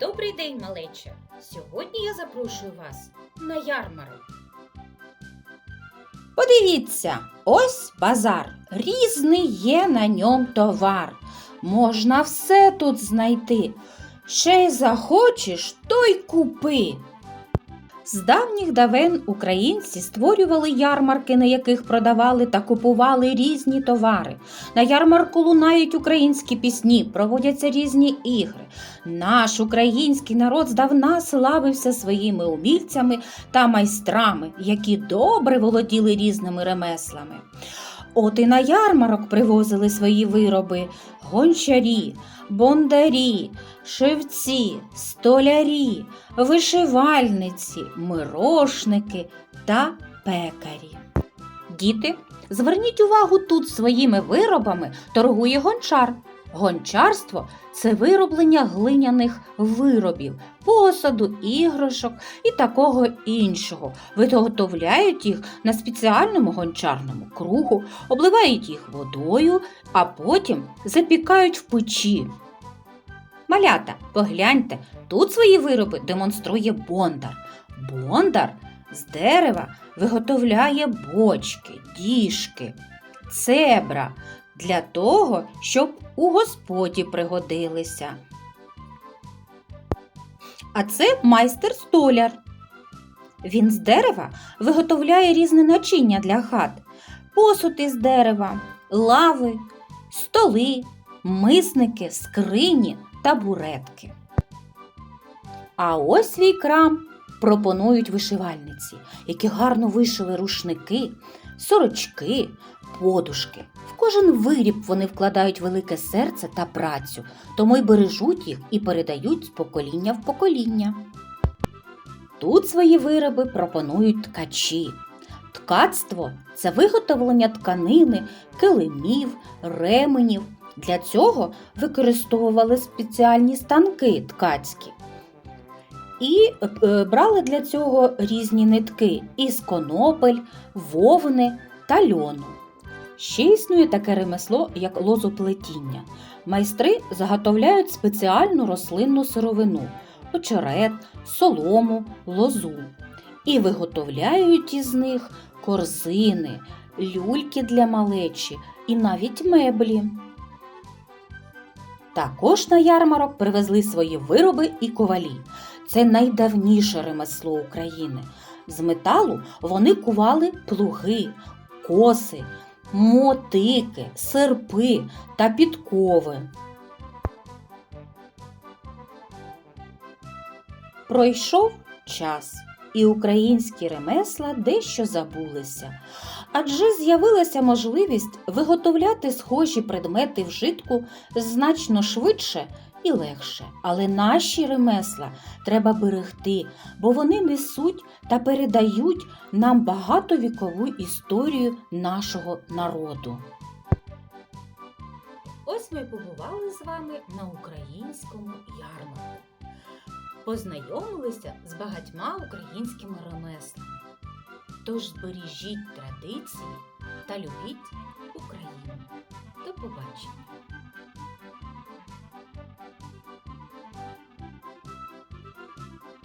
Добрий день, малече! Сьогодні я запрошую вас на ярмарок. Подивіться, ось базар. Різний є на ньому товар. Можна все тут знайти. Ще й захочеш, то й купи. З давніх давен українці створювали ярмарки, на яких продавали та купували різні товари. На ярмарку лунають українські пісні, проводяться різні ігри. Наш український народ здавна славився своїми умільцями та майстрами, які добре володіли різними ремеслами. От і на ярмарок привозили свої вироби гончарі, бондарі, шивці, столярі, вишивальниці, мирошники та пекарі. Діти, зверніть увагу, тут своїми виробами торгує гончар. Гончарство це вироблення глиняних виробів, посаду, іграшок і такого іншого. Виготовляють їх на спеціальному гончарному кругу, обливають їх водою, а потім запікають в печі. Малята, погляньте, тут свої вироби демонструє бондар. Бондар з дерева виготовляє бочки, діжки, цебра для того, щоб у господі пригодилися. А це майстер-столяр. Він з дерева виготовляє різне начиння для хат, посуд із дерева, лави, столи, мисники, скрині та буретки. А ось свій крам пропонують вишивальниці, які гарно вишили рушники, сорочки, подушки. В кожен виріб вони вкладають велике серце та працю, тому й бережуть їх і передають з покоління в покоління. Тут свої вироби пропонують ткачі. Ткацтво це виготовлення тканини, килимів, ременів. Для цього використовували спеціальні станки ткацькі. І е, брали для цього різні нитки із конопель, вовни та льону. Ще існує таке ремесло, як лозоплетіння. Майстри заготовляють спеціальну рослинну сировину очерет, солому, лозу і виготовляють із них корзини, люльки для малечі і навіть меблі. Також на ярмарок привезли свої вироби і ковалі. Це найдавніше ремесло України. З металу вони кували плуги, коси, мотики, серпи та підкови. Пройшов час, і українські ремесла дещо забулися, адже з'явилася можливість виготовляти схожі предмети вжитку значно швидше і легше. Але наші ремесла треба берегти, бо вони несуть та передають нам багатовікову історію нашого народу. Ось ми побували з вами на українському ярмарку. Познайомилися з багатьма українськими ремеслами. Тож збережіть традиції та любіть Україну.